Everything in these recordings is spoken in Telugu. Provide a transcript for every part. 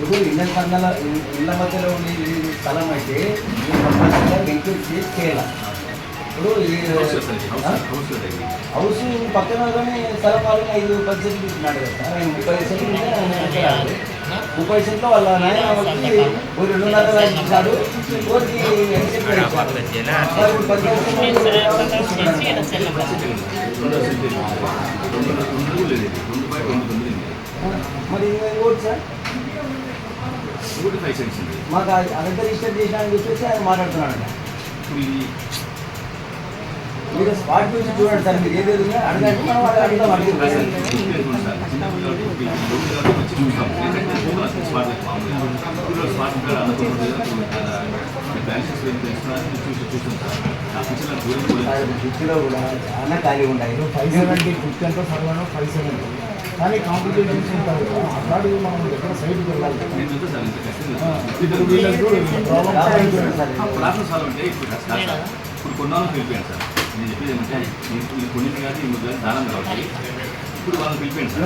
ఇప్పుడు ఇళ్ళ సంఘాల ఇళ్ళ మధ్యలో ఉండే ఈ స్థలం అయితే ఈ కంపల్సరిగా వెంకట్ చేసి చేయాలి. ఇప్పుడు హౌస్ పక్కన కానీ స్థలం వాళ్ళని ఐదు పది సెంట్లు ఇస్తున్నాడు కదా ఆయన ముప్పై సెంట్లు. ముప్పై సెంట్లో వాళ్ళ నాయన వచ్చి ఓ రెండున్నర ఇచ్చాడు. ఓరికి ఎన్ని సెంట్లు. మరి ఓటు సార్? ఒకటి ఫైవ్ సెంట్స్ ఉంది మాకు అది అదంతా రిజిస్టర్ చేసినా అని చెప్పేసి ఆయన మాట్లాడుతున్నాడు ఇప్పుడు ఇది మీరు స్పాట్ నుంచి చూడండి సార్ మీరు ఏది అడగండి మనం అడగ- అడుగుతాం అడిగి సార్, ఇంటికి వెళ్ళిపోండి సార్. చిన్నప్పుడు కాబట్టి ఇప్పుడు ఈ లోటు కాబట్టి వచ్చి చూస్తాం. ఏంటంటే ఫోన్ వస్తుంది స్పాట్ లైట్ మామూలుగా. ఇప్పుడు స్పాట్ ఉంటారు, అందరూ ఉంటారు కదా, ఇప్పుడు ఇక్కడ ఈ బ్యాలెన్సెస్ ఏం తెలుస్తున్నా చూసి చూస్తాం సార్. ఆ పిక్చర్లో దూరం పోలేదు. ఫిఫ్టీలో కూడా చాలా ఖాళీ ఉన్నాయి ఫైవ్ సెవెంటీ ఫిఫ్టీ అంటే సర్వైన్ ఫైవ్ సెవెంటీ కానీ కాంప్లికేషన్స్ ఉంటాయి అట్లాంటివి మనం ఎక్కడ సైడ్కి వెళ్ళాలి? నేను. ఇప్పుడు వీళ్ళకి కాదు కొన్నాళ్ళు పిలిపాను సార్. నేను చెప్పేది ఏమంటే ఈ కొన్ని కానీ ఈ ముద్ర దానం కాబట్టి ఇప్పుడు వాళ్ళని పిలిపాను సార్.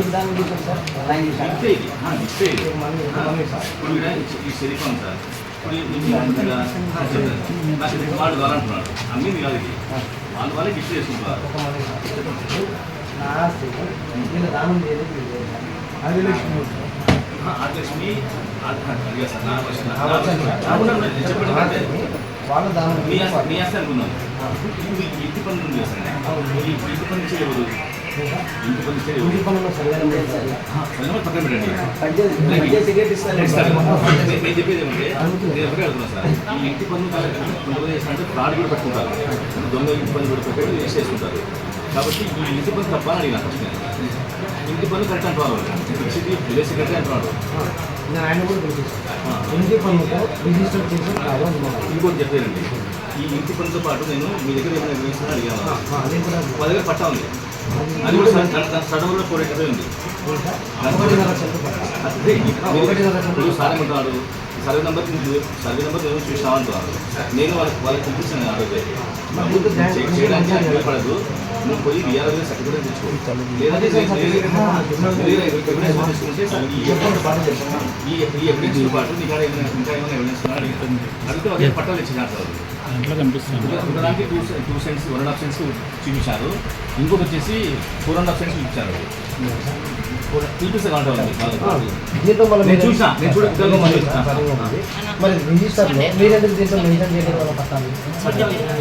ఇస్తే ఇస్తే ఇప్పుడు ఈ- శరీరం సార్ ఇప్పుడు. నాకు వాళ్ళు కావాలంటున్నాడు. అమ్మింది కాదు వాళ్ళు వాళ్ళే గిఫ్ట్ చేసుకుంటారు ఆస్తి వీళ్ళు దానం చేయలేదు వీళ్ళు అది లక్ష్మి వాళ్ళ దానం మీ ఆస్తి అనుకున్నాను ఇంటి పనులు ఇంటి ఇంటి పన్ను కొంతమంది ఫ్రాడ్ కూడా పెట్టుకుంటారు. దొంగ ఇంటి పన్ను కూడా పెట్టి వేస్ట్ కాబట్టి ఈ ఇంటి పన్ను తప్ప అని అడిగిన ఫస్ట్ నేను. ఇంటి పన్ను కరెక్ట్ అంటున్నారు ఇచ్చేది విలేజ్ సెక్రటరీ అంటున్నాడు నేను ఆయన కూడా పిలిపిస్తాను ఇంటి పనులతో రిజిస్టర్ చేసి ఇంకోటి చెప్పారండి ఈ ఇంటి పన్నుతో పాటు నేను మీ దగ్గర ఏమైనా అడిగాను. మా దగ్గర పట్టా ఉంది. అది కూడా సడ- దాని దాని సడన్ కూడా ఎయిటీ ఉంది ఇప్పుడు సార్ ఏమంటున్నాడు సర్వే నెంబర్ సర్వే నెంబర్ నేను చూసినావు అంటున్నాడు నేను వాళ్ళకి వాళ్ళకి చూపించాను ఆ రోజే చేయడానికి నాకు ఉపయోగపడదు నువ్వు పోయి విఆర్ఓ సర్టిఫికేట్ తెచ్చుకో లేదంటే ఈ ఎవిడెన్స్ పాటు ఆడ ఏమైనా ఇంకా ఏమైనా ఎవిడెన్స్ అడిగితే ఒకే పట్టాలు ఇచ్చినట్టు ఇంట్లో కనిపిస్తుంది. ఒకదానికి two two cents one and half cents చూపించారు. ఇంకొకటి వచ్చేసి ఫోర్ అండ్ హాఫ్ సెంట్స్ ఇచ్చారు. చూపిస్తే నేను మీరు- చూసా, నేను చూడ- సరిగ్గా ఉంది, సరిగ్గా ఉంది. మరి రిజిస్టర్లో మీరు ఎందుకు దీంట్లో మెన్షన్ చేయడం వల్ల పట్టాలి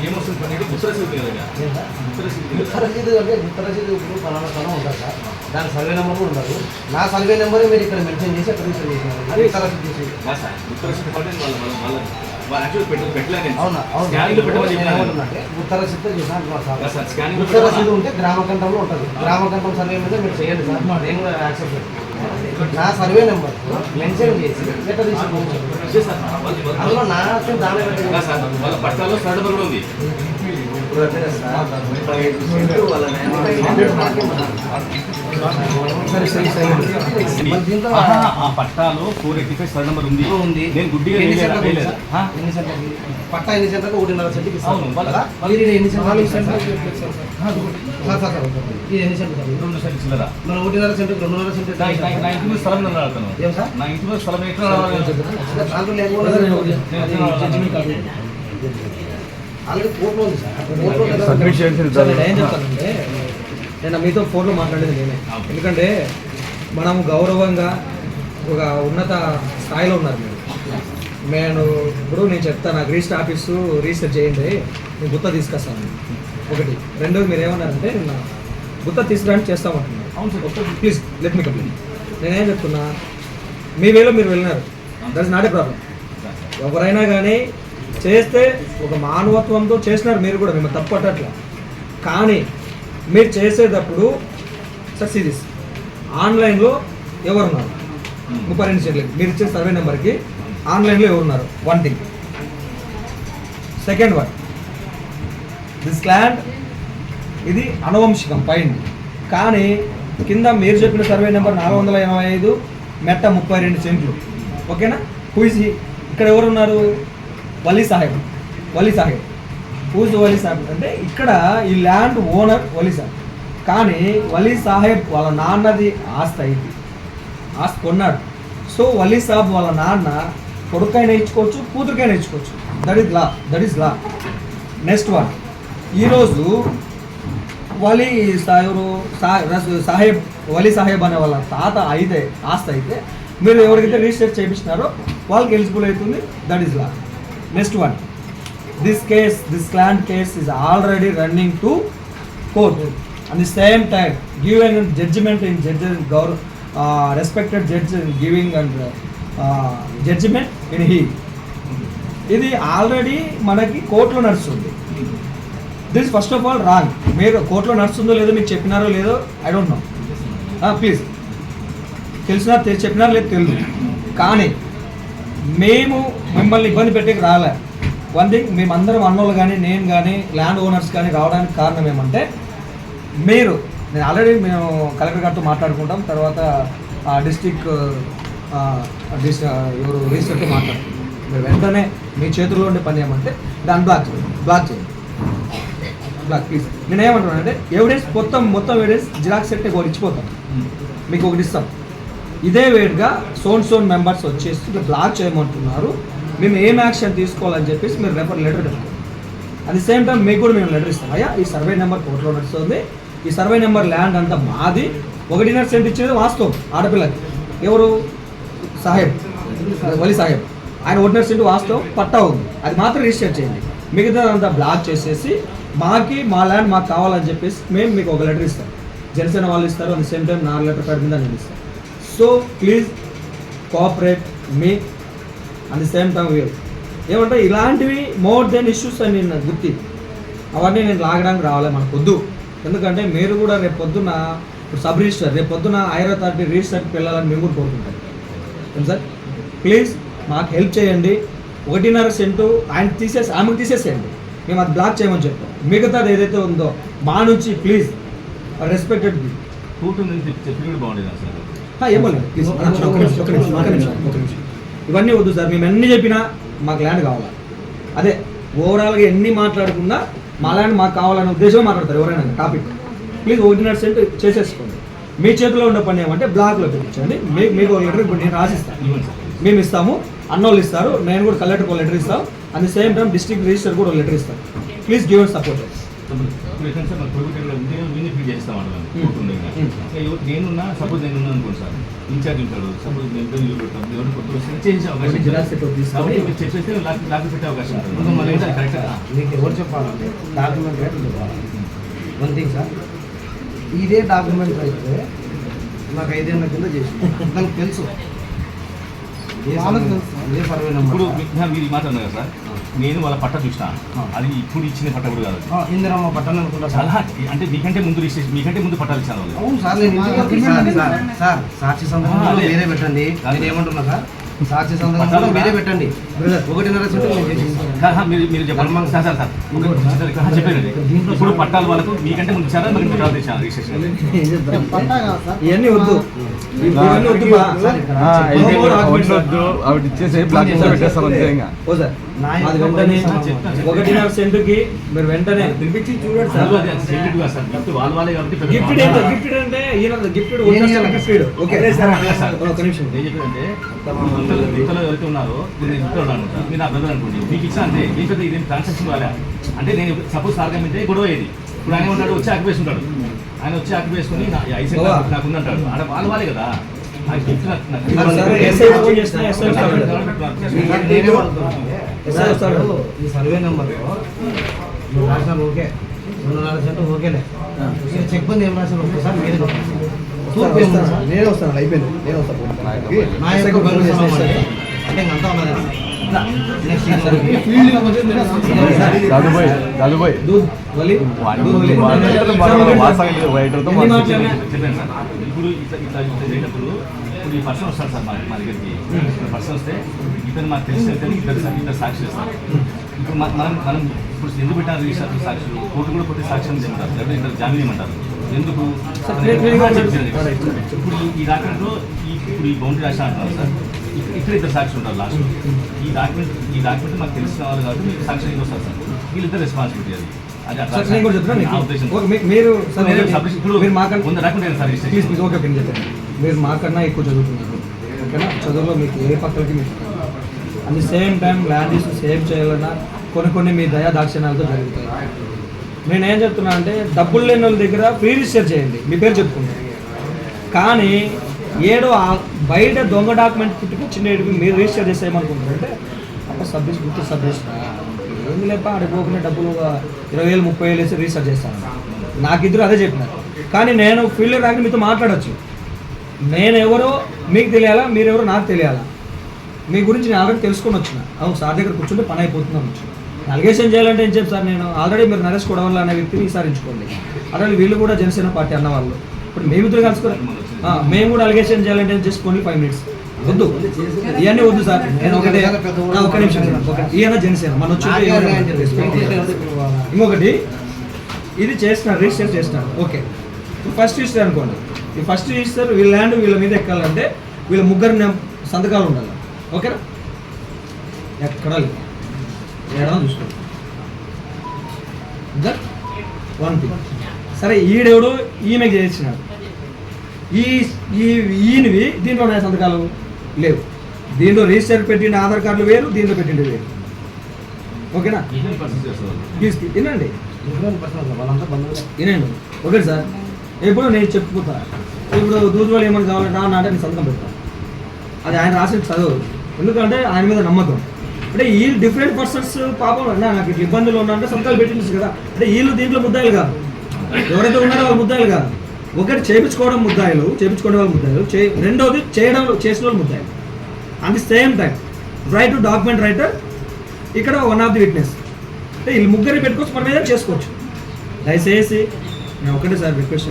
ఏమొస్తుంది పని అంటే ఉత్తర సిద్ధి కదా ఏంటా? ఉత్తర సిద్ధి ఉత్తర రసీదు అంటే ఉత్తర రసీదు ఇప్పుడు ఫలానా స్థలం ఉంటుంది సార్? దాని సర్వే నెంబర్ కూడా ఉండదు. నా సర్వే నెంబరే మీరు ఇక్కడ మెన్షన్ చేసి చేసినారు. ఉత్తర రసీదు వాళ్ళ వాళ్ళ ఉత్తర సార్. స్కానింగ్ ఉత్తర రసీదు ఉంటే గ్రామ కంఠంలో ఉంటుంది. గ్రామ కంఠం సర్వే మీద మీరు చేయండి సార్. నేను కూడా యాక్సెప్ట్ చేస్తాను. నా సర్వే నెంబర్ మెన్షన్ చేసి రిజిస్టర్ చేశారు అందులో నా దాని పట్టాలో సరడ కూడా ఉంది పట్టాలో ఫోర్ ఎయిటీ ఫైవ్ సరడ నెంబర్ ఉంది ఉంది నేను గుడ్డిగా ఎన్ని. సార్? సెంట్లకి? పట్టా ఎన్ని సెంట్లకు ఒకటిన్నర ఇది ఎన్ని ఇస్తారు? సార్ సార్ సార్ ఇది ఎన్ని సెంట్లు సార్ రెండు సెంట్లు చిల్లర మన ఒకటిన్నర సెంట్కి రెండున్నర సెంట్ నా ఇంటి మీద స్థలం అడుగుతాను ఏం సార్ నా ఇంటి మీద స్థలం ఎట్లా రావాలి? లేకుండా ఆల్రెడీ కోర్టులో ఉంది సార్. కోర్టులో ఉంది కదా. సబ్మిట్ చేయాల్సిన సార్ నేను ఏం చెప్తానంటే నేను మీతో ఫోన్లో మాట్లాడేది నేనే. ఎందుకంటే మనము గౌరవంగా ఒక ఉన్నత స్థాయిలో ఉన్నారు మీరు. నేను ఇప్పుడు నేను చెప్తాను నాకు రిజిస్టర్ ఆఫీసు రిజిస్టర్ చేయండి నేను గుత్త తీసుకొస్తాను. ఒకటి. రెండోది మీరు ఏమన్నారంటే నిన్న గుత్త తీసుకురాని చేస్తామంటున్నారు అవును సార్ ఒక్క ప్లీజ్ లెట్ మీ కంప్లీట్. నేనేం చెప్తున్నా మీ వేలో మీరు వెళ్ళినారు. That is not a problem. ఎవరైనా కానీ చేస్తే ఒక మానవత్వంతో చేసినారు మీరు కూడా మేము తప్పు కానీ మీరు చేసేటప్పుడు సార్ ఆన్లైన్లో ఎవరున్నారు? ముప్పై రెండు సెంట్లు మీరు ఇచ్చే సర్వే నెంబర్కి ఆన్లైన్లో ఎవరున్నారు? One thing second one this land ఇది అనువంశికం పైన కానీ కింద మీరు చెప్పిన సర్వే నెంబర్ నాలుగు వందల ఎనభై ఐదు మెట్ట ముప్పై రెండు సెంట్లు. ఓకేనా? హూజ్ ఇక్కడ ఎవరున్నారు? వలీ సాహెబ్. వలీ సాహెబ్. హూజ్ వలీ సాహెబ్. అంటే ఇక్కడ ఈ ల్యాండ్ ఓనర్ వలీ సాహెబ్. కానీ వలీ సాహెబ్ వాళ్ళ నాన్నది ఆస్తి అయింది. ఆస్తి కొన్నాడు. సో వలీ సాహెబ్ వాళ్ళ నాన్న కొడుకైనా ఇచ్చుకోవచ్చు కూతురికైనా ఇచ్చుకోవచ్చు. That is law that is law next one ఈరోజు వలీ సా- ఎవరు సా- సాహెబ్ వలీ సాహెబ్ అనే వాళ్ళ తాత అయితే ఆస్తి అయితే మీరు ఎవరికైతే రిజిస్టర్ చేయించినారో వాళ్ళకి ఎలిజిబుల్ అవుతుంది. That is law next one this case this client case is already running to court at the same give giving judgement in judge గౌరవ respected judge giving and judgement in he ఇది ఆల్రెడీ మనకి కోర్టులో నడుస్తుంది. This first of all wrong మీరు కోర్టులో నడుస్తుందో లేదో మీకు చెప్పినారో లేదో ఐ డోంట్ నో ప్లీజ్ తెలిసినా చెప్పినారో లేదో తెలియదు కానీ మేము మిమ్మల్ని ఇబ్బంది పెట్టి రాలే. వన్ థింగ్ మేమందరం అన్నోళ్ళు కానీ నేను కానీ ల్యాండ్ ఓనర్స్ కానీ రావడానికి కారణం ఏమంటే మీరు నేను ఆల్రెడీ మేము కలెక్టర్ గారితో మాట్లాడుకుంటాం తర్వాత డిస్టిక్ ఎవరు రిజిస్టర్తో మాట్లాడుతాం మీరు వెంటనే మీ చేతుల్లో ఉండే పని ఏమంటే దాన్ని బ్లాక్ చేయండి బ్లాక్ చేయండి. బ్లాక్ ప్లీజ్ నేను ఏమంటున్నానంటే ఎవిడెన్స్ మొత్తం మొత్తం ఎవిడెన్స్ జిరాక్స్ సెట్ ఒకటి ఇచ్చిపోతాం. మీకు ఒకటి ఇస్తాం. ఇదే వేడిగా సోన్ సోన్ మెంబర్స్ వచ్చేసి బ్లాక్ చేయమంటున్నారు. మేము ఏం యాక్షన్ తీసుకోవాలని చెప్పేసి మీరు రెఫర్ లెటర్ పెట్టుకోండి అట్ ది సేమ్ టైం మీకు కూడా మేము లెటర్ ఇస్తాం. అయ్యా ఈ సర్వే నెంబర్ కోర్టులో నడుస్తుంది. ఈ సర్వే నెంబర్ ల్యాండ్ అంతా మాది. ఒకటిన్నర సెంట్ ఇచ్చేది వాస్తవం ఆడపిల్లకి. ఎవరు? సాహెబ్. వలి సాహెబ్. ఆయన ఒకటిన్నర సెంట్ వాస్తవం పట్టా ఉంది. అది మాత్రం రిజిస్టర్ చేయండి. మిగతా అంతా బ్లాక్ చేసేసి మాకి మా ల్యాండ్ మాకు కావాలని చెప్పేసి మేము మీకు ఒక లెటర్ ఇస్తాం. జనసేన వాళ్ళు ఇస్తారు అట్ ది సేమ్ టైం నాలుగు లెటర్ ప్యాడ్ మీద నేను ఇస్తాను. So please cooperate me at the same time we'll ఏమంటే ఇలాంటివి మోర్ దెన్ ఇష్యూస్ అని నేను గుర్తి అవన్నీ నేను లాగడానికి రావాలి మనకు వద్దు ఎందుకంటే మీరు కూడా రేపు పొద్దున ఇప్పుడు సబ్ రిజిస్టర్ రేపు పొద్దున ఐరో థర్టీ రిజిస్టర్కి వెళ్ళాలని మేము కూడా కోరుకుంటాం. ఏం సార్? ప్లీజ్ మాకు హెల్ప్ చేయండి. ఒకటిన్నర సెంటు ఆయన తీసేసి ఆమెకు తీసేసేయండి. మేము అది బ్లాక్ చేయమని చెప్పాం మిగతాది ఏదైతే ఉందో మా నుంచి ప్లీజ్ రెస్పెక్టెడ్ కోర్టు నుంచి చెప్పి కూడా బాగుండేది అసలు ఏమోలేదు ప్లీజ్ ఒక నిమిషం ఒక నిమిషం ఒక నిమిషం. ఇవన్నీ వద్దు సార్. మేము ఎన్ని చెప్పినా మాకు ల్యాండ్ కావాలి? అదే ఓవరాల్గా ఎన్ని మాట్లాడుకున్నా మా ల్యాండ్ మాకు కావాలనే ఉద్దేశం మాట్లాడతారు ఎవరైనా టాపిక్ ప్లీజ్ ఒకటిన్నర సెంట్ చేసేసుకోండి. మీ చేతిలో ఉన్న పని ఏమంటే బ్లాక్లో పెట్టించండి. మీకు మీకు ఒక లెటర్ ఇప్పుడు నేను రాసిస్తాను. మేము ఇస్తాము. అన్నోళ్ళు ఇస్తారు. నేను కూడా కలెక్టర్కి ఒక లెటర్ ఇస్తాం at the same time district register కూడా ఒక లెటర్ ఇస్తాం ప్లీజ్ గివ్ సపోర్ట్. నేనున్నా సపోజ్ నేను అనుకోండి సార్. ఇన్ఛార్జ్ ఉంటాడు. సపోజ్ నేను ఇద్దరు ఇల్లు పెడతాం ఎవరు కొత్త వస్తే చేసే అవకాశం కాబట్టి మీరు చెప్పేస్తే లాక్ లాక్ పెట్టే అవకాశం ఉంటుంది. మళ్ళీ ఏంటంటే కరెక్ట్గా మీకు ఎవరు చెప్పాలంటే డాక్యుమెంట్ రేట్ చెప్పాలి వన్ థింగ్ సార్ ఇదే డాక్యుమెంట్ అయితే నాకు ఐదేళ్ళ కింద చేసి దానికి తెలుసు. ఇప్పుడు మీరు ఈ మాట అన్నారు కదా సార్. నేను వాళ్ళ పట్ట చూసిన అది ఇప్పుడు ఇచ్చిన పట్ట కూడా కాదు. ఇందిరమ్మ పట్టణ అనుకుంటా సార్. చాలా అంటే మీకంటే ముందు రిజిస్ట్రేషన్ మీకంటే ముందు పట్టాలు ఇచ్చాను వాళ్ళు. సార్ సార్, సాక్షి అదే. మీరే పెట్టండి. నేను ఏమంటున్నా సార్? సాక్షి సంతకం మీరే పెట్టండి. ఒకటిన్నర మీరు మీరు చెప్పండి. సార్ సార్ సార్ చెప్పేది ఇప్పుడు పట్టాలు వాళ్ళకు మీకంటే ముందు ఇచ్చారా మరి పట్టాలు తెచ్చారా రిజిస్ట్రేషన్ ఇవన్నీ వద్దు. చెప్పండి. ఆవిడ ఇచ్చేసి బ్లాక్ చేసి అంతే ఇంకా. ఒకటిన్నర సెంటుకి మీరు వెంటనే వినిపించి చూడండి సార్. గిఫ్ట్ వాళ్ళ వాళ్ళే కాబట్టి పెద్ద గిఫ్ట్ problem. ఏంటో? గిఫ్ట్ అంటే ఈయన గిఫ్ట్? Gift okay. సార్. ఒక నిమిషం. ఏం చెప్పారంటే ఇంతలో ఇంతలో ఎవరైతే ఉన్నారో నేను ఇంట్లో ఉన్నాను సార్. మీరు నా బ్రదర్ అనుకోండి మీకు ఇచ్చా అంటే ఏం పెద్ద ఇదేం ట్రాన్సాక్షన్ వాళ్ళ అంటే నేను సపోజ్ సార్గా మీద గొడవ అయ్యేది ఇప్పుడు ఆయన ఉంటాడు వచ్చి ఆక్యుపేస్తుంటాడు ఆయన వచ్చి ఆక్యుపేసుకుని నా బావా. నాకు ఉందంటాడు ఆడ వాళ్ళ వాళ్ళే కదా సరే. సార్. Sir, sir. ఈ సర్వే నెంబర్ నువ్వు రాశాను ఓకే రెండున్నర సెంటు ఓకేలే చెక్ బంద్ ఏం రాశారు ఒకసారి మీరే నేను వస్తాను అయిపోయింది. ఇప్పుడు ఈ పర్సన్ వస్తాడు సార్ మా మా దగ్గరికి. పర్సన్ వస్తే ఇతను మాకు తెలిసిన ఇద్దరు ఇద్దరు సాక్షులు ఇస్తారు ఇప్పుడు మనం మనం ఇప్పుడు ఎందుకు పెట్టారు రిజిస్టర్ సాక్షులు? కోర్టు కూడా కొట్టి సాక్ష్యం చేయమంటారు లేకపోతే ఇద్దరు జామీన్ ఇవ్వమంటారు ఎందుకు. ఇప్పుడు ఈ- డాక్యుమెంట్లో ఇప్పుడు ఈ బౌండరీ రాసిన అంటున్నారు సార్. ఇక్కడ ఇద్దరు సాక్షులు ఉంటారు లాస్ట్ ఈ డాక్యుమెంట్ ఈ డాక్యుమెంట్ మాకు తెలిసిన వాళ్ళు కాబట్టి మీకు సాక్షి వస్తారు సార్? వీళ్ళిద్దరు రెస్పాన్సిబిలిటీ అది. మీరు మీరు మాకన్నా మీరు ఎక్కువ చదువుతున్నారు. ఓకేనా? చదువులో మీకు ఏ పక్కలకి మీకు at the same time land issue save చేయాలన్నా కొన్ని కొన్ని మీ దయా దాక్షిణాలతో జరుగుతాయి. నేను ఏం చెప్తున్నా అంటే డబ్బులు లేని వాళ్ళ దగ్గర ఫ్రీ రిజిస్టర్ చేయండి. మీ పేరు చెప్పుకుంటారు కానీ ఏడో ఆ- బయట దొంగ డాక్యుమెంట్ పుట్టుకొచ్చినవి మీరు రిజిస్టర్ చేసేయమనుకుంటారు అంటే అప్పుడు సబ్మిట్ గుర్తు సబ్మిట్ ఏమి లేప అడిపోకుండా డబ్బులు ఇరవై వేలు ముప్పై వేలు వేసి రిజిస్టర్ చేస్తాను. నాకు ఇద్దరు అదే చెప్పినారు. కానీ నేను ఫీల్డ్ రాక మీతో మాట్లాడచ్చు. నేను ఎవరో మీకు తెలియాలా మీరెవరో నాకు తెలియాలా? మీ గురించి నేను ఆల్రెడీ తెలుసుకొని వచ్చిన. అవును సార్ దగ్గర కూర్చుంటే పని అయిపోతుందని వచ్చిన. అలిగేషన్ చేయాలంటే ఏం చెప్పు సార్ నేను? ఆల్రెడీ మీరు నరేష్ కొడవల్ల అనే వ్యక్తిని విచారించుకోండి అలాగే వీళ్ళు కూడా జనసేన పార్టీ అన్నవాళ్ళు ఇప్పుడు మేము ఇద్దరు కలుసుకొని ఆ, మేము కూడా అలిగేషన్ చేయాలంటే జస్ట్ ఓన్లీ ఫైవ్ మినిట్స్ వద్దు. ఇవన్నీ వద్దు సార్. నేను ఒకటే ఆ, ఒక్క నిమిషం. ఒక ఈయన జనసేన. మన వచ్చి ఇంకొకటి ఇది చేస్తున్నారు రిజిస్టర్ చేస్తున్నారు. ఓకే. ఫస్ట్ రిజిస్టర్ అనుకోండి. ఈ ఫస్ట్ రిజిస్టర్ వీళ్ళ ల్యాండ్ వీళ్ళ మీద ఎక్కాలంటే వీళ్ళ ముగ్గురు సంతకాలు ఉండాలి. ఓకేనా? ఎక్కడ లేదు. ఏడా చూసుకోండి. వన్ థింగ్ సరే ఈడెవడు ఈమెకి చేసినాడు. ఈ ఈ ఈయనవి దీంట్లో ఉన్నాయి సంతకాలు? లేవు. దీంట్లో రిజిస్టర్ పెట్టిన ఆధార్ కార్డులు వేరు దీంట్లో పెట్టింది వేరు. ఓకేనా? వినండి. వినండి. ఓకే సార్ ఇప్పుడు నేను చెప్పుకుంటా. ఇప్పుడు దూదువాళ్ళు ఏమైనా కావాలంటే నా అంటే నేను సంతకం పెడతాను అది ఆయన రాసిన చదువు. ఎందుకంటే ఆయన మీద నమ్మకం. అంటే ఈ డిఫరెంట్ పర్సన్స్ పాపం అన్నా నాకు ఇట్లా ఇబ్బందులు ఉన్నా అంటే సంతకాలు పెట్టించు కదా. అంటే వీళ్ళు దీంట్లో ముద్దాయిలు కాదు. ఎవరైతే ఉన్నారో వాళ్ళు ముద్దాయిలు కాదు. ఒకటి చేపించుకోవడం ముద్దాయిలు చేపించుకోవడం వాళ్ళు ముద్దాయిలు చే రెండోది చేయడం చేసిన వాళ్ళు ముద్దాయిలు. At the same time right to document writer ఇక్కడ వన్ ఆఫ్ ది విట్నెస్ అంటే వీళ్ళు ముగ్గురిని పెట్టుకోవచ్చు మనం ఏదైనా చేసుకోవచ్చు. దయచేసి నేను ఒకటే sir request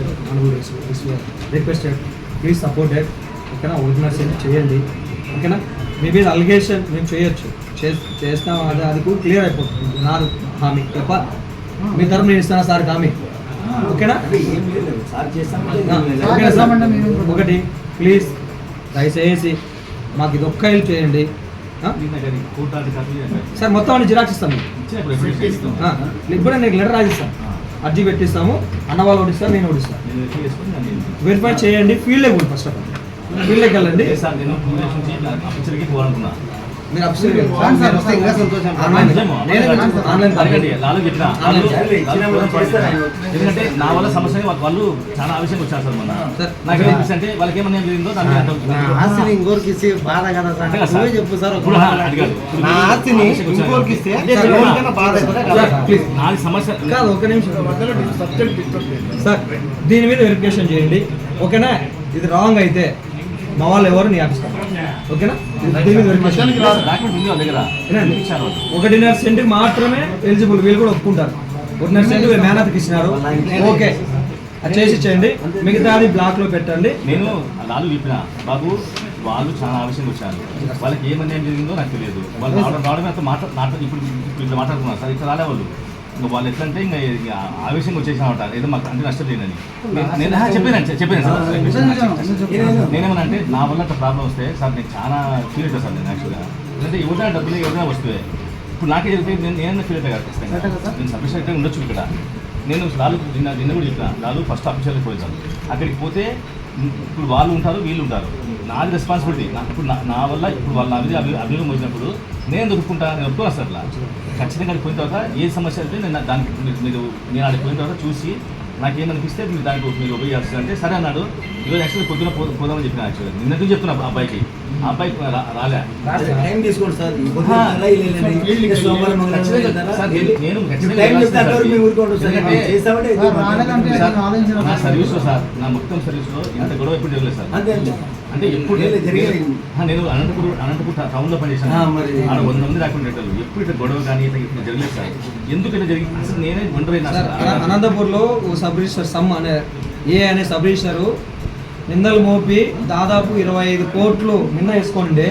requested please support at ఓకేనా? ఒరిజినల్ చేయండి. ఓకేనా? మీ మీద అలిగేషన్ మేము చేయొచ్చు. చేస్తాం అది అది కూడా క్లియర్ అయిపోతుంది. నాది హామీ. తప్ప మీ తరఫు నేను ఇస్తాను సార్ హామీ? ఓకేనా? ఒకటి ప్లీజ్ దయచేసి మాకు ఇది ఒక్క హెల్ప్ చేయండి. సార్ మొత్తం అన్ని జిరాక్స్ ఇస్తాను ఇప్పుడే నీకు లెటర్ రాసిస్తాను అర్జీ పెట్టిస్తాము. అన్న వాళ్ళు ఓడిస్తారు నేను ఓడిస్తాను నేను నేను వెరిఫై చేయండి ఫీల్డ్లోకి పోండి ఫస్ట్ ఆఫ్ ఆల్ ఫీల్డ్లోకి వెళ్ళండి. నేను మీరు వస్తే ఇంకా సంతోషం? నేనే ఆన్లైన్ లాలు. ఎందుకంటే నా వల్ల సమస్య వాళ్ళు చాలా ఆവശ്యంగా వచ్చారు సార్ మొన్న. సార్. నాకు ఏమనిపిస్తుంది అంటే వాళ్ళకి ఏమన్నా జరిగిందో దాని మీద నా ఆస్తిని ఇంకోరికి ఇస్తే బాధ కదా సార్? నువ్వే చెప్పు సార్ నా ఆస్తిని. ఇంకోరికి ఇస్తే బాధ సమస్య. కాదు ఒక నిమిషం సార్ దీని మీద వెరిఫికేషన్ చేయండి. ఓకేనా? ఇది రాంగ్ అయితే మా వాళ్ళు ఎవరు నీ ఆఫీస్ ఓకేనా? ఒకటిన్నర సెంట్ మాత్రమే ఎలిజిబుల్ వీళ్ళు కూడా ఒప్పుకుంటారు. ఒకటిన్నర సెంట్ మేనత్కి ఇచ్చినారు ఓకే. అది చేసి ఇచ్చేయండి. మిగతా అది బ్లాక్లో పెట్టండి. నేను లాలు చెప్పిన బాబు వాళ్ళు చాలా ఆവശ്యంగా వచ్చారు. వాళ్ళకి ఏ మంది ఏం జరిగిందో నాకు తెలియదు. వాళ్ళు రావడం రావడం అంత ఇప్పుడు ఇప్పుడు ఇట్లా మాట్లాడుతున్నారు. సార్ ఇట్లా రాలేవాళ్ళు ఇంకా వాళ్ళు ఎట్లా అంటే ఇంకా ఆవేశంగా వచ్చేసామట ఏదో మాకు అంటే నష్టం లేదని. నేను- చెప్పాను చెప్పాను సార్. నేనేమన్నా అంటే నా వల్ల అట్లా ప్రాబ్లం వస్తే సార్ నేను చాలా ఫీల్ అవుతాను సార్ నేను యాక్చువల్గా అంటే ఎవరైనా డబ్బులు ఎవరైనా వస్తువే ఇప్పుడు నాకే చెప్తే నేను నేను ఫీల్ అవుతా ఖచ్చితంగా. నేను సబ్మిషన్ అయితే ఉండొచ్చు ఇక్కడ. నేను లాలు నిన్న నిన్న కూడా చెప్పిన లాలు ఫస్ట్ ఆఫీసర్కి పోయించాను అక్కడికి పోతే ఇప్పుడు వాళ్ళు ఉంటారు వీళ్ళు ఉంటారు. నాది రెస్పాన్సిబిలిటీ నా ఇప్పుడు నా నా వల్ల ఇప్పుడు వాళ్ళు నా మీద అభి అభియోగం వచ్చినప్పుడు నేను దొరుకుంటా నేను ఒప్పుకోను సార్ అట్లా. ఖచ్చితంగా పోయిన తర్వాత ఏ సమస్య అయితే నేను దానికి మీరు- మీరు నేను అక్కడికి పోయిన తర్వాత చూసి నాకేమనిపిస్తే మీరు దానికి మీరు ఉపయోగిస్తారు అంటే సరే అన్నాడు ఈరోజు యాక్చువల్లీ పొద్దున పో పోదామని చెప్పిన యాక్చువల్గా నిన్నట్టు చెప్తున్నా అబ్బాయికి? ఆ అబ్బాయి రాలే. సార్. వెళ్తారా? సార్, నేను- ఖచ్చితంగా నా సర్వీస్లో సార్ నా మొత్తం సర్వీస్లో ఇంత గొడవ ఎప్పుడు జరగలేదు సార్. అంతే అంతే. అంటే ఎప్పుడు నేను అనంతపురం అనంతపురం టౌన్లో. ఆడ వంద మంది రాకుండా ఎప్పుడు ఇట్లా గొడవ కానీ ఇట్లా ఇట్లా జరగలేదు సార్ ఎందుకు ఇట్లా జరిగింది అసలు నేనే అన- అనంతపూర్లో సబ్ రిజిస్టర్ సమ్ అనే ఏ అనే సబ్ రిజిస్టరు నిందలు మోపి దాదాపు ఇరవై ఐదు కోట్లు నిన్న వేసుకోండి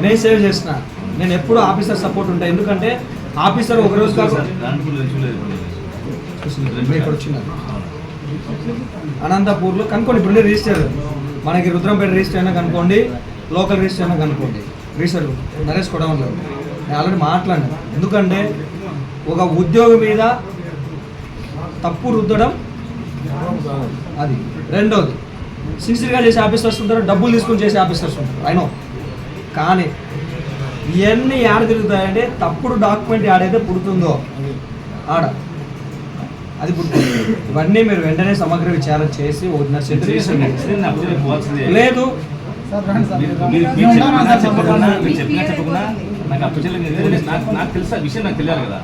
నేను సేవ్ చేసిన. నేను ఎప్పుడు ఆఫీసర్ సపోర్ట్ ఉంటాయి ఎందుకంటే ఆఫీసర్ ఒక రోజు మీరు ఇక్కడ అనంతపూర్లో కనుక్కోండి ఇప్పుడు రిజిస్టర్. మనకి రుద్రంపేట రిజిస్టర్ అయినా కనుక్కోండి లోకల్ రిజిస్టర్ అయినా కనుక్కోండి. రిజిస్టర్ నరేష్ కూడా నేను ఆల్రెడీ మాట్లాడినా. ఎందుకంటే ఒక ఉద్యోగి మీద తప్పు రుద్దడం అది. రెండోది సిన్సియర్గా చేసే ఆఫీసర్స్ ఉంటారు డబ్బులు తీసుకుని చేసే ఆఫీసర్స్ ఉంటారు. అయినో కానీ ఇవన్నీ ఆడ తిరుగుతాయంటే తప్పుడు డాక్యుమెంట్ ఆడైతే పుడుతుందో? ఆడ. అది ఇవన్నీ మీరు వెంటనే సమగ్ర విచారణ చేసి లేదు. నాకు తెలుసా విషయం నాకు తెలియాలి కదా.